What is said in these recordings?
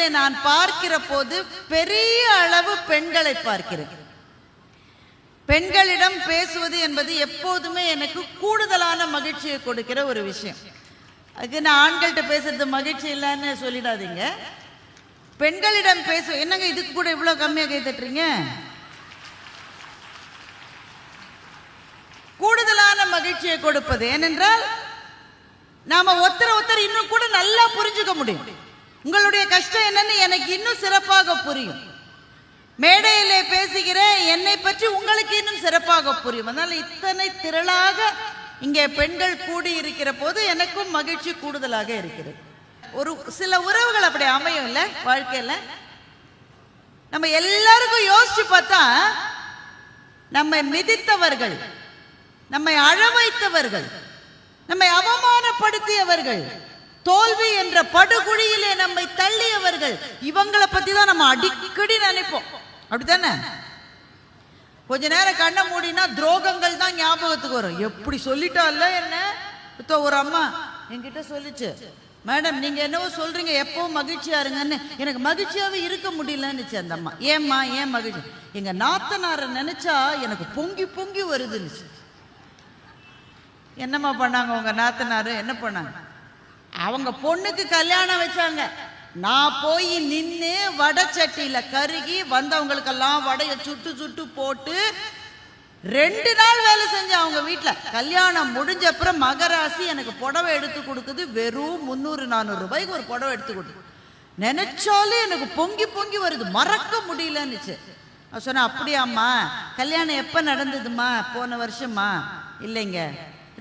குடும்பத்திலே நான் பார்க்கிற போது பெரிய அளவு பெண்களை பார்க்கிறேன். பெண்களிடம் பேசுவது என்பது எப்போதுமே எனக்கு கூடுதலான மகிழ்ச்சியை கொடுக்கிற ஒரு விஷயம். அதுக்கு நான் ஆண்கள்கிட்ட பேசுறது மகிழ்ச்சி இல்லைன்னு சொல்லிடாதீங்க. பெண்களிடம் பேச என்னங்க இதுக்கு கூட இவ்வளோ கம்மியாக கை தட்டுறீங்க? கூடுதலான மகிழ்ச்சியை கொடுப்பது ஏனென்றால் நாம ஒருத்தர் ஒருத்தர் இன்னும் கூட நல்லா புரிஞ்சுக்க முடியும். உங்களுடைய கஷ்டம் என்னன்னு எனக்கு இன்னும் சிறப்பாக புரியும். மேடையிலே பேசுகிறேன் என்னை பற்றி உங்களுக்கு இன்னும் சிறப்பாக புரியும். அதனால் இத்தனை திரளாக இங்கே பெண்கள் கூடி இருக்கிற போது எனக்கும் மகிழ்ச்சி கூடுதலாக இருக்கிறது. ஒரு சில உறவுகள் அப்படி அமையும் இல்லை வாழ்க்கையில்? நம்ம எல்லாருக்கும் யோசிச்சு பார்த்தா நம்மை மிதித்தவர்கள் நம்மை அழவைத்தவர்கள் நம்மை அவமானப்படுத்தியவர்கள் தோல்வி என்ற படுகுழியிலே நம்மை தள்ளியவர்கள் இவங்களை பத்தி தான் நம்ம அடிக்கடி நினைப்போம். அப்படித்தானே? கொஞ்ச நேரம் கண்ணை மூடினா துரோகங்கள் தான் ஞாபகத்துக்கு வரும். எப்படி சொல்லிட்டால என்ன? இப்போ ஒரு அம்மா என்கிட்ட சொல்லிச்சு மேடம் நீங்க என்னவோ சொல்றீங்க எப்பவும் மகிழ்ச்சியா இருங்கன்னு. எனக்கு மகிழ்ச்சியாவே இருக்க முடியலன்னுச்சு அந்த அம்மா ஏம்மா ஏன் மகிழ்ச்சி? எங்க நாத்தனாரை நினைச்சா எனக்கு பொங்கி பொங்கி வருதுன்னுச்சு என்னம்மா பண்ணாங்க உங்க நாத்தனாரு? என்ன பண்ணாங்க? அவங்க பொண்ணுக்கு கல்யாணம் வச்சாங்க. நான் போய் நின்று வடை சட்டியில் கருகி வந்தவங்களுக்கெல்லாம் வடையை சுட்டு சுட்டு போட்டு ரெண்டு நாள் வேலை செஞ்சேன் அவங்க வீட்டில் கல்யாணம் முடிஞ்ச அப்புறம் மகராசி எனக்கு புடவை எடுத்து கொடுக்குது. வெறும் முந்நூறு நானூறு ரூபாய்க்கு ஒரு புடவை எடுத்து கொடுக்குது நினைச்சாலே எனக்கு பொங்கி பொங்கி வருது. மறக்க முடியலன்னுச்சு. நான் சொன்னேன் அப்படியாம்மா கல்யாணம் எப்போ நடந்ததுமா போன வருஷமா இல்லைங்க.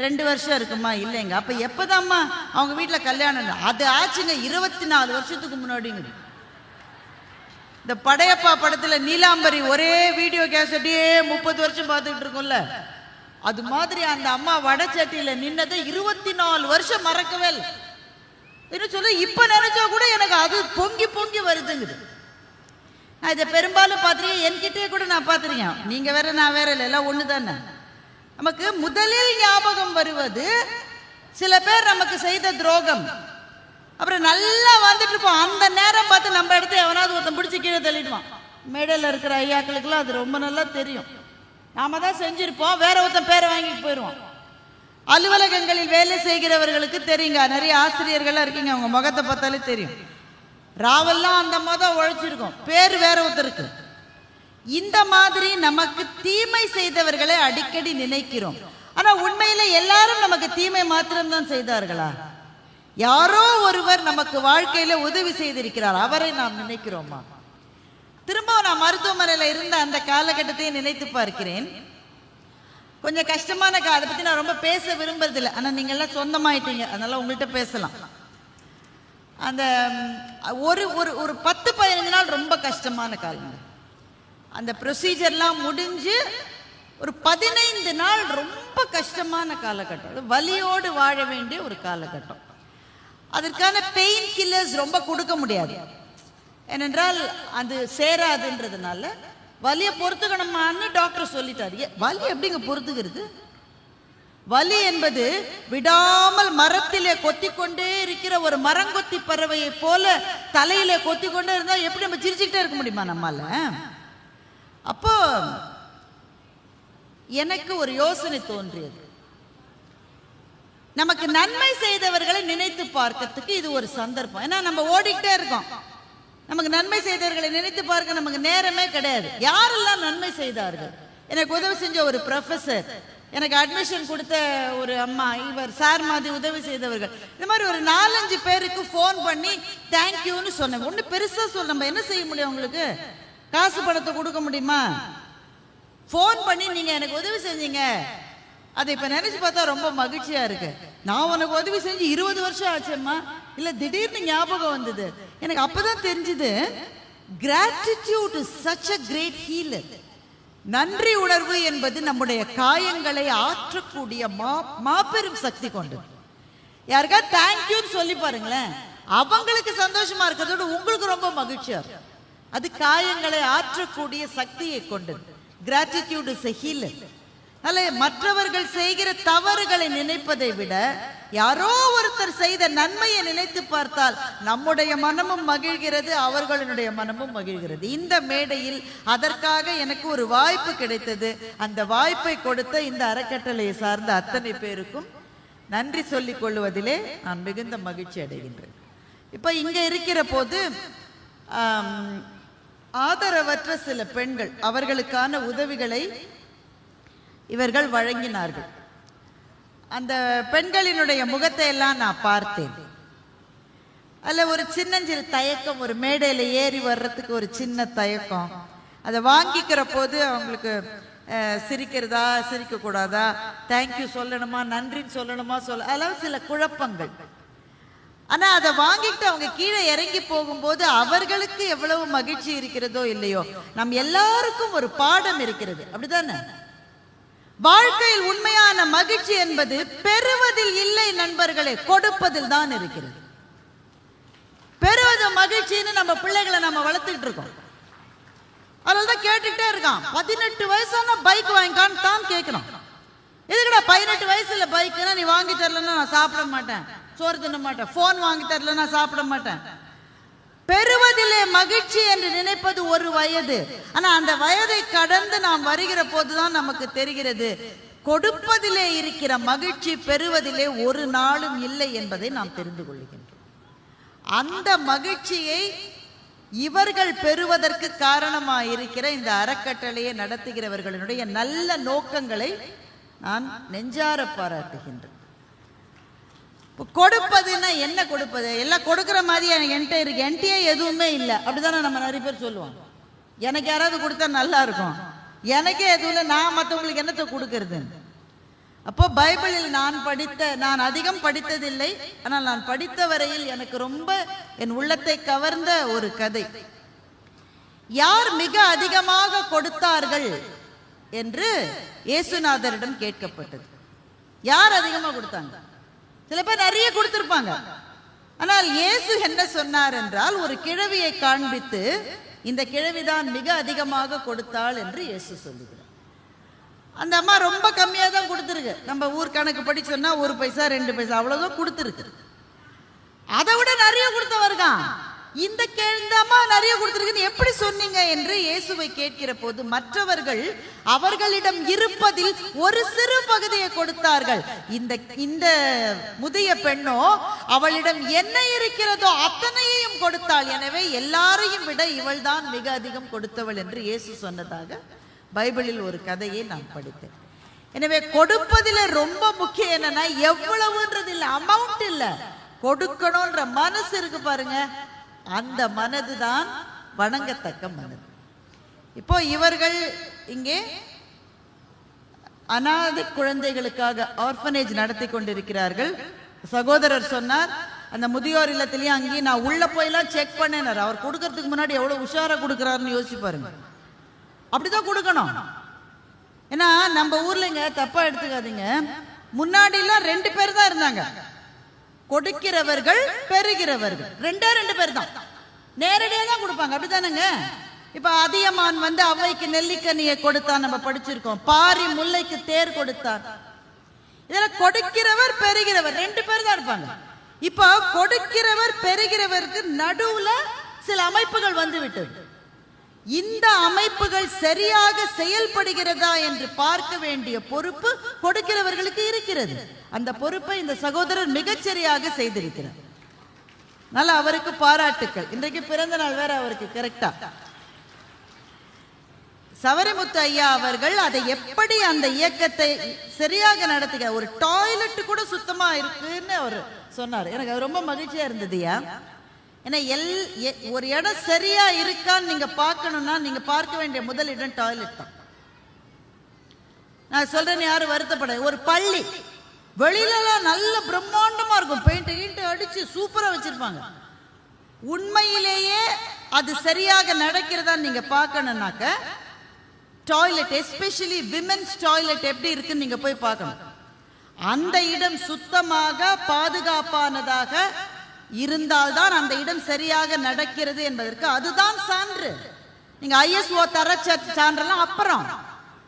ரெண்டு வருஷம் இருக்குமா? இல்லைங்க. அப்போ எப்போதாம்மா அவங்க வீட்டில் கல்யாணம் அது ஆச்சுங்க இருபத்தி நாலு வருஷத்துக்கு முன்னாடிங்க. இந்த படையப்பா படத்தில் நீலாம்பரி ஒரே வீடியோ கேசட்டே முப்பது வருஷம் பார்த்துக்கிட்டு இருக்கோம்ல. அது மாதிரி அந்த அம்மா வடச்சட்டியில் நின்னதை இருபத்தி நாலு வருஷம் மறக்கவே இல்லை. என்ன சொல்ல இப்போ நினைச்சா கூட எனக்கு அது பொங்கி பொங்கி வருதுங்குது. நான் இதை பெரும்பாலும் பார்த்துருக்கேன். என்கிட்டயே கூட நான் பார்த்துருக்கேன். நீங்கள் வேற நான் வேற இல்லை. எல்லாம் ஒன்று தானே நமக்கு முதலில் ஞாபகம் வருவது சில பேர் நமக்கு செய்த துரோகம். அப்புறம் நல்லா வந்துட்டு இருப்போம். அந்த நேரம் பார்த்து நம்ம இடத்த எவனாவது ஒருத்தன் பிடிச்சி கீழே தள்ளிடுவான். மேடையில் இருக்கிற ஐயாக்களுக்கெல்லாம் அது ரொம்ப நல்லா தெரியும். நாம தான் செஞ்சிருப்போம். வேற ஒருத்தன் பேரை வாங்கிட்டு போயிடுவான். அலுவலகங்களில் வேலை செய்கிறவர்களுக்கு தெரியுங்க. நிறைய ஆசிரியர்கள்லாம் இருக்கீங்க. அவங்க முகத்தை பார்த்தாலே தெரியும். ராவெல்லாம் அந்த மதம் உழைச்சிருக்கோம். பேர் வேற ஒருத்தருக்கு. இந்த மாதிரி நமக்கு தீமை செய்தவர்களை அடிக்கடி நினைக்கிறோம். ஆனா உண்மையில எல்லாரும் நமக்கு தீமை மாத்திரம்தான் செய்தார்களா? யாரோ ஒருவர் நமக்கு வாழ்க்கையில உதவி செய்திருக்கிறார். அவரை நாம் நினைக்கிறோமா? திரும்ப நான் மருத்துவமனையில இருந்த அந்த காலகட்டத்தை நினைத்து பார்க்கிறேன். கொஞ்சம் கஷ்டமான கா அதை பத்தி நான் ரொம்ப பேச விரும்புறதில்லை. ஆனா நீங்க எல்லாம் சொந்தமாயிட்டீங்க. அதனால உங்கள்கிட்ட பேசலாம். அந்த ஒரு ஒரு ஒரு பத்து பதினஞ்சு நாள் ரொம்ப கஷ்டமான காலங்க அந்த ப்ரொசீஜர்லாம் முடிஞ்சு ஒரு பதினைந்து நாள் ரொம்ப கஷ்டமான காலகட்டம். அது வலியோடு வாழ வேண்டிய ஒரு காலகட்டம். அதற்கான பெயின் கில்லர்ஸ் ரொம்ப கொடுக்க முடியாது. ஏனென்றால் அது சேராதுன்றதுனால வலியை பொறுத்துக்கணுமான்னு டாக்டர் சொல்லிட்டாரு. வலி எப்படிங்க பொறுத்துக்கிறது? வலி என்பது விடாமல் மரத்திலே கொத்திக்கொண்டே இருக்கிற ஒரு மரங்கொத்தி பறவையை போல தலையிலே கொத்திக்கொண்டே இருந்தால் எப்படி நம்ம சிரிச்சுக்கிட்டே இருக்க முடியுமா நம்மால? அப்போ எனக்கு ஒரு யோசனை தோன்றியது. நமக்கு நன்மை செய்தவர்களை நினைத்து பார்க்கறதுக்கு இது ஒரு சந்தர்ப்பம். ஏன்னா நம்ம ஓடிக்கிட்டே இருக்கோம். நமக்கு நன்மை செய்தவர்களை நினைத்து பார்க்க நமக்கு நேரமே கிடையாது. யாரெல்லாம் நன்மை செய்தார்கள்? எனக்கு உதவி செஞ்ச ஒரு ப்ரொஃபசர் எனக்கு அட்மிஷன் கொடுத்த ஒரு அம்மா இவர் சார் மாதிரி உதவி செய்தவர்கள். இந்த மாதிரி ஒரு நாலஞ்சு பேருக்கு ஃபோன் பண்ணி தேங்க்யூன்னு சொன்னேன். ஒன்று பெருசாக சொல்ல நம்ம என்ன செய்ய முடியும் உங்களுக்கு? காசு பணத்தை கொடுக்க முடியுமா? ஃபோன் பண்ணி நீங்க எனக்கு உதவி செஞ்சீங்க. அதை இப்ப நினைச்சு பார்த்தா ரொம்ப மகிழ்ச்சியா இருக்கு. நான் உனக்கு உதவி செஞ்சு இருபது வருஷம் ஆச்சேம்மா. இல்ல திடீர்னு ஞாபகம் வந்தது. எனக்கு அப்பதான் தெரிஞ்சது gratitude such such great great நன்றி உணர்வு என்பது நம்முடைய காயங்களை ஆற்றக்கூடிய மா மாபெரும் சக்தி கொண்டது. யாருக்கா தேங்க்யூன்னு சொல்லி பாருங்களேன். அவங்களுக்கு சந்தோஷமா இருக்கிறதோட உங்களுக்கு ரொம்ப மகிழ்ச்சியா இருக்கும். அது காயங்களை ஆற்றக்கூடிய சக்தியை கொண்டது. கிராட்டிடியூட் இஸ் a மற்றவர்கள் செய்கிற தவறுகளை நினைப்பதை விட யாரோ ஒருத்தர் செய்த நன்மையை நினைத்து பார்த்தால் நம்முடைய மனமும் மகிழ்கிறது அவர்களுடைய மனமும் மகிழ்கிறது. இந்த மேடையில் அதற்காக எனக்கு ஒரு வாய்ப்பு கிடைத்தது. அந்த வாய்ப்பை கொடுத்த இந்த அறக்கட்டளையை சார்ந்த அத்தனை பேருக்கும் நன்றி சொல்லிக் கொள்வதிலே நான் மிகுந்த மகிழ்ச்சி அடைகின்றேன். இப்போ இங்க இருக்கிற போது ஆதரவற்ற சில பெண்கள் அவர்களுக்கான உதவிகளை இவர்கள் வழங்கினார்கள். அந்த பெண்களினுடைய முகத்தை எல்லாம் நான் பார்த்தேன். அதில் ஒரு சின்னஞ்சிறு தயக்கம் ஒரு மேடையில் ஏறி வர்றதுக்கு ஒரு சின்ன தயக்கம். அதை வாங்கிக்கிற போது அவங்களுக்கு சிரிக்கிறதா சிரிக்கக்கூடாதா? தேங்க்யூ சொல்லணுமா? நன்றின்னு சொல்லணுமா? சொல்ல அதெல்லாம் சில குழப்பங்கள். ஆனா அதை வாங்கிட்டு அவங்க கீழே இறங்கி போகும்போது அவர்களுக்கு எவ்வளவு மகிழ்ச்சி இருக்கிறதோ இல்லையோ நம் எல்லாருக்கும் ஒரு பாடம் இருக்கிறது. அப்படிதானே வாழ்க்கையில் உண்மையான மகிழ்ச்சி என்பது பெறுவதில் இல்லை நண்பர்களே கொடுப்பதில் தான் இருக்கிறது. பெறுவது மகிழ்ச்சின்னு நம்ம பிள்ளைகளை நம்ம வளர்த்துட்டு இருக்கோம். அதனாலதான் கேட்டுக்கிட்டே இருக்கான் பதினெட்டு வயசான பைக் வாங்கிக்கான்னு தான் கேட்கணும் எதுக்கடா பதினெட்டு வயசுல பைக்குன்னா நீ வாங்கி தரலன்னா நான் சாப்பிட மாட்டேன். சோறு தின்ன மாட்டேன். ஃபோன் வாங்கி தரல நான் சாப்பிட மாட்டேன். பெறுவதிலே மகிழ்ச்சி என்று நினைப்பது ஒரு வயது. ஆனா அந்த வயதை கடந்து நாம் வருகிற போதுதான் நமக்கு தெரிகிறது. கொடுப்பதிலே இருக்கிற மகிழ்ச்சி பெறுவதிலே ஒரு நாளும் இல்லை என்பதை நாம் தெரிந்து கொள்கின்றோம். அந்த மகிழ்ச்சியை இவர்கள் பெறுவதற்கு காரணமாக இருக்கிற இந்த அறக்கட்டளையை நடத்துகிறவர்களுடைய நல்ல நோக்கங்களை நான் நெஞ்சார பாராட்டுகின்றேன். கொடுப்பதுன்னா என்ன கொடுப்பது? எல்லாம் கொடுக்குற மாதிரி எனக்கு என்கிட்ட இருக்கு. என்கிட்டயே எதுவுமே இல்லை. அப்படிதானே நம்ம நிறைய பேர் சொல்லுவோம். எனக்கு யாராவது கொடுத்தா நல்லா இருக்கும். எனக்கே எதுவும் இல்லை. நான் மற்றவங்களுக்கு என்னத்தை கொடுக்கறது? அப்போ பைபிளில் நான் படித்த நான் அதிகம் படித்ததில்லை. ஆனால் நான் படித்த வரையில் எனக்கு ரொம்ப என் உள்ளத்தை கவர்ந்த ஒரு கதை. யார் மிக அதிகமாக கொடுத்தார்கள் என்று இயேசுநாதரிடம் கேட்கப்பட்டது. யார் அதிகமாக கொடுத்தாங்க? சில பேர் நிறைய கொடுத்திருப்பாங்க. ஆனால் இயேசு என்ன சொன்னார் என்றால் ஒரு கிழவியை காண்பித்து இந்த கிழவிதான் மிக அதிகமாக கொடுத்தாள் என்று இயேசு சொல்லுகிறார். அந்த அம்மா ரொம்ப கம்மியாக தான் கொடுத்துருக்கு. நம்ம ஊர் கணக்கு படி சொன்னா ஒரு பைசா ரெண்டு பைசா அவ்வளவுதான் கொடுத்துருக்கு. அதை விட நிறைய கொடுத்தவர்தான். இந்த கேழ்ந்த நிறைய கொடுத்துருக்குன்னு எப்படி சொன்னீங்க என்று இயேசுவை கேட்கிற போது மற்றவர்கள் அவர்களிடம் இருப்பதில் ஒரு சிறு பகுதியை கொடுத்தார்கள். இந்த இந்த முதிய பெண்ணோ அவளிடம் என்ன இருக்கிறதோ அத்தனையையும் கொடுத்தாள். எனவே எல்லாரையும் விட இவள்தான் மிக அதிகம் கொடுத்தவள் என்று இயேசு சொன்னதாக பைபிளில் ஒரு கதையை நான் படித்தேன். எனவே கொடுப்பதில் ரொம்ப முக்கியம் என்னன்னா எவ்வளவுன்றது இல்லை அமௌண்ட் இல்லை. கொடுக்கணும்ன்ற மனசு இருக்கு பாருங்க. அந்த மனது தான் வணங்கத்தக்க மனது. இப்போ இவர்கள் இங்கே அனாதை குழந்தைகளுக்காக ஆர்ஃபனேஜ் நடத்தி கொண்டிருக்கிறார்கள். சகோதரர் சொன்னார் அந்த முதியோர் இல்லத்திலேயே அங்கேயும் நான் உள்ள போயெல்லாம் செக் பண்ணேனார். அவர் கொடுக்கறதுக்கு முன்னாடி எவ்வளவு உஷாரா கொடுக்குறாருன்னு யோசிச்சு பாருங்க. அப்படிதான் கொடுக்கணும். ஏன்னா நம்ம ஊர்லங்க தப்பா எடுத்துக்காதீங்க. முன்னாடிலாம் ரெண்டு பேர் தான் இருந்தாங்க. கொடுக்கிறவர்கள் பெறுகிறவர்கள். ரெண்டே ரெண்டு பேர் தான். நேரடியாக தான் கொடுப்பாங்க. அப்படிதானேங்க இப்ப அதியமான் வந்து அவைக்கு நெல்லிக்கனியை கொடுத்தான். நம்ம படிச்சிருக்கோம். பாரி முல்லைக்கு தேர் கொடுத்தார் இதில் கொடுக்கிறவர் பெறுகிறவர். ரெண்டு பேர் தான் இருப்பாங்க. இப்போ கொடுக்கிறவர் பெறுகிறவருக்கு நடுவுல சில அமைப்புகள் வந்து விட்டது இந்த அமைப்புகள் சரியாக செயல்படுகிறதா என்று பார்க்க வேண்டிய பொறுப்பு கொடுக்கிறவர்களுக்கு இருக்கிறது. அந்த பொறுப்பை இந்த சகோதரர் மிகச்சரியாக செய்திருக்கிறார். நல்ல அவருக்கு பாராட்டுக்கள். இன்றைக்கு பிறந்த நாள் வேற அவருக்கு கரெக்டா சவரிமுத்து ஐயா அவர்கள் அதை எப்படி அந்த இயக்கத்தை சரியாக நடத்துக ஒரு டாய்லெட் கூட சுத்தமா இருக்குன்னு அவர் சொன்னார். எனக்கு ரொம்ப மகிழ்ச்சியா இருந்ததுயா ஏன்னா எல் எ- ஒரு இடம் சரியா இருக்கான்னு நீங்க பார்க்கணும்னா நீங்க பார்க்க வேண்டிய முதல் இடம் டாய்லெட் தான். நான் சொல்றேன் யாரும் வருத்தப்பட ஒரு பள்ளி. வெளியிலலாம் நல்ல பிரம்மாண்டமா இருக்கும். பெயிண்ட் கீண்ட் அடிச்சு சூப்பரா வச்சிருப்பாங்க. உண்மையிலேயே அது சரியாக நடக்கிறதா நீங்க பார்க்கணும்னாக்க டாய்லெட் எஸ்பெஷலி விமென்ஸ் டாய்லெட் எப்படி இருக்குன்னு நீங்க போய் பார்க்கணும். அந்த இடம் சுத்தமாக பாதுகாப்பானதாக இருந்தால்தான் அந்த இடம் சரியாக நடக்கிறது என்பதற்கு அதுதான் சான்று. நீங்க ஐஎஸ்ஓ தர சான்றெல்லாம் அப்புறம்.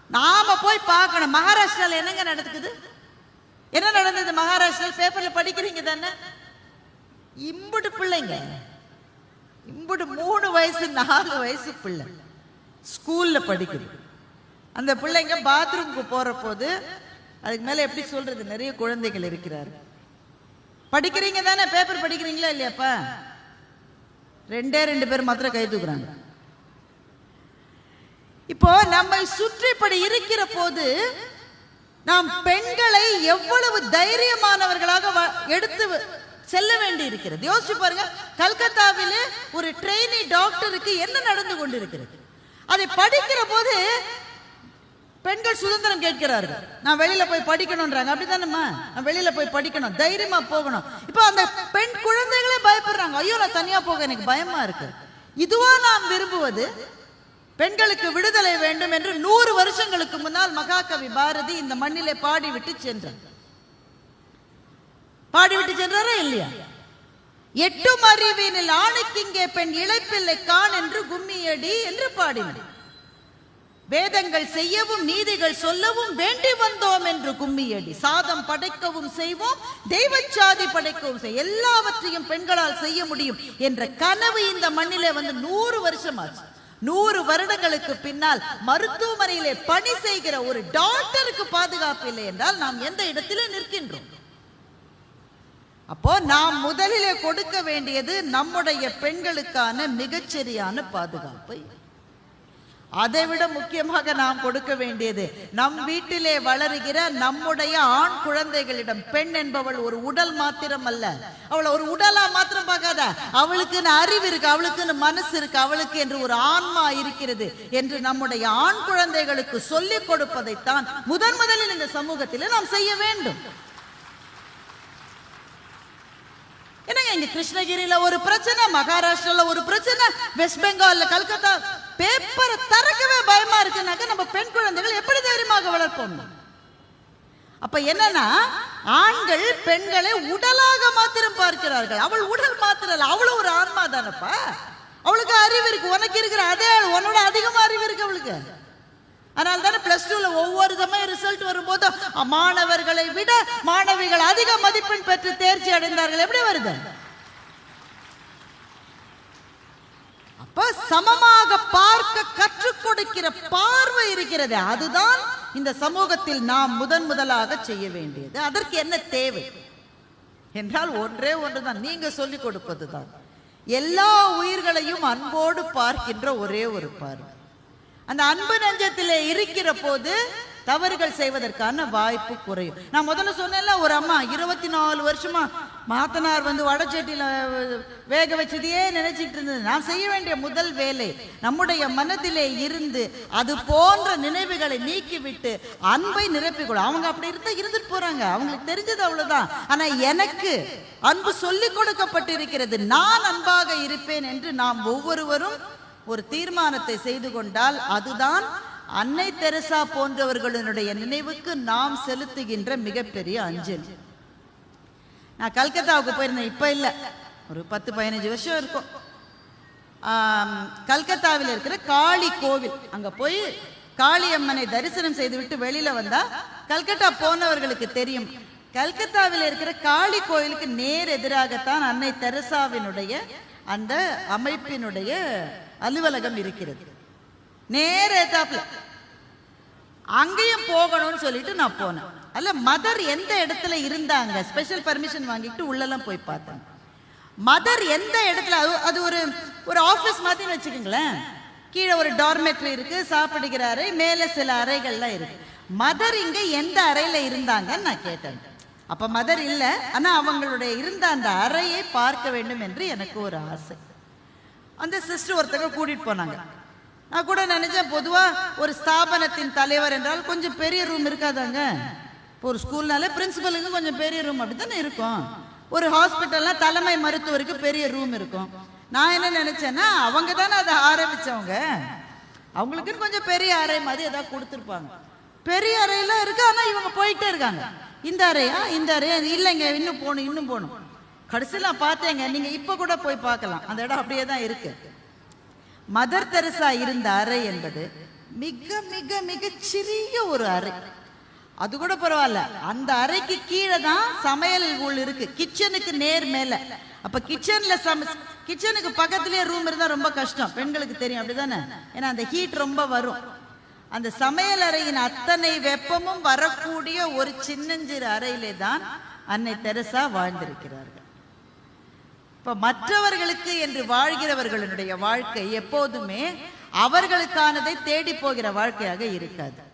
நாம போய் பார்க்கணும். மகாராஷ்டிரால என்னங்க நடக்குது? என்ன நடந்தது மகாராஷ்டிரா பேப்பர்ல படிக்கிறீங்க தானே? இம்புடு பிள்ளைங்க. இம்புடு மூணு வயசு நாலு வயசு பிள்ளை. ஸ்கூல்ல படிக்குது. அந்த பிள்ளைங்க பாத்ரூம்க்கு போற போது அதுக்கு மேல எப்படி சொல்றது? நிறைய குழந்தைகள் இருக்கிறார்கள். படிக்கிறீங்க தானே பேப்பர் படிக்கிறீங்களா இல்லையாப்பா? ரெண்டே ரெண்டு பேர் மாத்திரம் கை தூக்குறாங்க. இப்போ நம்மை சுற்றிப்படி இருக்கிற போது நாம் பெண்களை எவ்வளவு தைரியமானவர்களாக வ- எடுத்து செல்ல வேண்டி இருக்கிறது யோசிச்சு பாருங்க கல்கத்தாவிலே ஒரு ட்ரெயினி டாக்டருக்கு என்ன நடந்து கொண்டிருக்கிறது? அதை படிக்கிற போது பெண்கள் சுதந்திரம் கேட்கிறார்கள். நான் வெளியில போய் படிக்கணும்ன்றாங்க. அப்படிதானம்மா நான் வெளியில போய் படிக்கணும். தைரியமா போகணும். இப்போ அந்த பெண் குழந்தைகளே பயப்படுறாங்க. ஐயோ நான் தனியா போக எனக்கு பயமா இருக்கு. இதுவா நாம் விரும்புவது பெண்களுக்கு விடுதலை வேண்டும் என்று நூறு வருஷங்களுக்கு முன்னால் மகாகவி பாரதி இந்த மண்ணிலே பாடிவிட்டு சென்றார். பாடிவிட்டு சென்றாரா இல்லையா? எட்டும் அறிவினில் ஆணுக்கிங்கே பெண் இழைப்பில்லை கான் என்று கும்மியடி என்று பாடினார். வேதங்கள் செய்யவும் நீதிகள் சொல்லவும் வேண்டி வந்தோம் என்று கும்மியடி. சாதம் படைக்கவும் செய்வோம் தெய்வச்சாதி படைக்கவும் செய் எல்லாவற்றையும் பெண்களால் செய்ய முடியும் என்ற கனவு இந்த மண்ணிலே வந்து நூறு வருஷமாச்சு. நூறு வருடங்களுக்கு பின்னால் மருத்துவமனையிலே பணி செய்கிற ஒரு டாக்டருக்கு பாதுகாப்பு இல்லை என்றால் நாம் எந்த இடத்திலே நிற்கின்றோம்? அப்போ நாம் முதலிலே கொடுக்க வேண்டியது நம்முடைய பெண்களுக்கான மிகச்சரியான பாதுகாப்பை. அதைவிட முக்கியமாக நாம் கொடுக்க வேண்டியது நம் வீட்டிலே வளருகிற நம்முடைய ஆண் குழந்தைகளிடம் பெண் என்பவள் ஒரு உடல் மாத்திரம் அல்ல அவளை ஒரு உடலா மாத்திரம் பார்க்காத. அவளுக்குன்னு அறிவு இருக்கு அவளுக்குன்னு மனசு இருக்கு அவளுக்கு என்று ஒரு ஆன்மா இருக்கிறது என்று நம்முடைய ஆண் குழந்தைகளுக்கு சொல்லிக் கொடுப்பதைத்தான் முதன் முதலில் இந்த சமூகத்தில் நாம் செய்ய வேண்டும். என்னங்க இங்க கிருஷ்ணகிரியில ஒரு பிரச்சனை மகாராஷ்டிரால ஒரு பிரச்சனை வெஸ்ட் பெங்கால்ல கல்கத்தா பேப்பரை திறக்கவே பயமா இருக்குனாக்க நம்ம பெண் குழந்தைகள் எப்படி தைரியமாக வளர்ப்போம்? அப்ப என்னன்னா ஆண்கள் பெண்களை உடலாக மாத்திரம் பார்க்கிறார்கள். அவள் உடல் மாத்திரம் இல்ல அவளும் ஒரு ஆன்மா தானப்பா? அவளுக்கு அறிவு இருக்கு உனக்கு இருக்கிற அதே ஆள், உன்னோட அதிகமா அறிவு இருக்கு அவளுக்கு. அதனால தானே பிளஸ் டூல ஒவ்வொரு சமயம் ரிசல்ட் வரும்போது மாணவர்களை விட மாணவிகள் அதிக மதிப்பெண் பெற்று தேர்ச்சி அடைந்தார்கள். எப்படி வருது? அப்ப சமமாக பார்க்க கற்றுக் கொடுக்கிற பார்வை இருக்கிறது. அதுதான் இந்த சமூகத்தில் நாம் முதன் முதலாக செய்ய வேண்டியது. அதற்கு என்ன தேவை? என்றால் ஒன்றே ஒன்றுதான். நீங்க சொல்லிக் கொடுப்பதுதான். எல்லா உயிர்களையும் அன்போடு பார்க்கின்ற ஒரே ஒரு பார்வை. அந்த அன்பு நெஞ்சத்திலே இருக்கிற போது தவறுகள் செய்வதற்கான வாய்ப்பு குறையும். நான் முதல்ல சொன்னேன்ல ஒரு அம்மா இருபத்தி நாலு வருஷமா மாத்தனார் வந்து வடச்சட்டியில வேக வச்சதையே நினைச்சிட்டு இருந்தது. நான் செய்ய வேண்டிய முதல் வேலை நம்முடைய மனதிலே இருந்து அது போன்ற நினைவுகளை நீக்கிவிட்டு அன்பை நிரப்பிக்கொள்ளும் அவங்க அப்படி இருந்தா இருந்துட்டு போறாங்க. அவங்களுக்கு தெரிஞ்சது அவ்வளவுதான். ஆனா எனக்கு அன்பு சொல்லிக் கொடுக்கப்பட்டிருக்கிறது. நான் அன்பாக இருப்பேன் என்று நாம் ஒவ்வொருவரும் ஒரு தீர்மானத்தை செய்து கொண்டால் அதுதான் அன்னை தெரசா போன்றவர்களுடைய நினைவுக்கு நாம் செலுத்துகின்ற மிகப்பெரிய அஞ்சலி. நான் கல்கத்தாவுக்கு போயிருந்தேன். இப்போ இல்லை. ஒரு பத்து பதினஞ்சு வருஷம் இருக்கும். கல்கத்தாவில் இருக்கிற காளி கோவில். அங்கே போய் காளியம்மனை தரிசனம் செய்துவிட்டு வெளியில் வந்தால் கல்கத்தா போனவர்களுக்கு தெரியும். கல்கத்தாவில் இருக்கிற காளி கோயிலுக்கு நேர் எதிராகத்தான் அன்னை தெரசாவினுடைய அந்த அமைப்பினுடைய அலுவலகம் இருக்கிறது. நேர் எதாப்புல அங்கேயும் போகணும்னு சொல்லிட்டு நான் போனேன். அல்ல மதர் எந்த இடத்துல இருந்தாங்க? ஸ்பெஷல் பர்மிஷன் வாங்கிட்டு உள்ளெல்லாம் போய் பார்த்தேன். மதர் எந்த இடத்துல அது அது ஒரு ஒரு ஆஃபீஸ் மாதிரி வச்சுக்கோங்களேன். கீழே ஒரு டார்மெட்ரி இருக்கு சாப்பிடுகிற அறை மேலே சில அறைகள்லாம் இருக்கு. மதர் இங்க எந்த அறையில இருந்தாங்கன்னு நான் கேட்டேன். அப்ப மதர் இல்ல ஆனா அவங்களுடைய இருந்த அந்த அறையை பார்க்க வேண்டும் என்று எனக்கு ஒரு ஆசை. அந்த சிஸ்டர் ஒருத்தங்க கூட்டிட்டு போனாங்க. நான் கூட நினைச்சேன் பொதுவா ஒரு ஸ்தாபனத்தின் தலைவர் என்றால் கொஞ்சம் பெரிய ரூம் இருக்காதாங்க. இப்போ ஒரு ஸ்கூல்னாலே பிரின்சிபலுக்கு கொஞ்சம் பெரிய ரூம் அப்படித்தானே இருக்கும். ஒரு ஹாஸ்பிட்டல்னா தலைமை மருத்துவருக்கு பெரிய ரூம் இருக்கும். நான் என்ன நினைச்சேன்னா அவங்க தானே அதை ஆரம்பிச்சவங்க. அவங்களுக்குன்னு கொஞ்சம் பெரிய அறை மாதிரி ஏதாவது கொடுத்துருப்பாங்க. பெரிய அறையெல்லாம் இருக்கு ஆனால் இவங்க போயிட்டே இருக்காங்க. இந்த அறையா இந்த அறையா? இல்லைங்க இன்னும் போகணும் இன்னும் போகணும். கடைசியில் பார்த்தேங்க நீங்கள் இப்போ கூட போய் பார்க்கலாம். அந்த இடம் அப்படியே தான் இருக்குது மதர் தெரசா இருந்த அறை என்பது மிக மிக மிக சிறிய ஒரு அறை. அது கூட பரவாயில்ல. அந்த அறைக்கு கீழே தான் சமையல் உள் இருக்கு. கிச்சனுக்கு நேர் மேல. அப்ப கிச்சன்ல சம கிச்சனுக்கு பக்கத்துலயே ரூம் இருந்தா ரொம்ப கஷ்டம். பெண்களுக்கு தெரியும். அப்படிதானே? ஏன்னா அந்த ஹீட் ரொம்ப வரும். அந்த சமையல் அறையின் அத்தனை வெப்பமும் வரக்கூடிய ஒரு சின்னஞ்சிறு அறையிலே தான் அன்னை தெரசா வாழ்ந்திருக்கிறார்கள். இப்ப மற்றவர்களுக்கு என்று வாழ்கிறவர்களுடைய வாழ்க்கை எப்போதுமே அவர்களுக்கானதை தேடி போகிற வாழ்க்கையாக இருக்காது.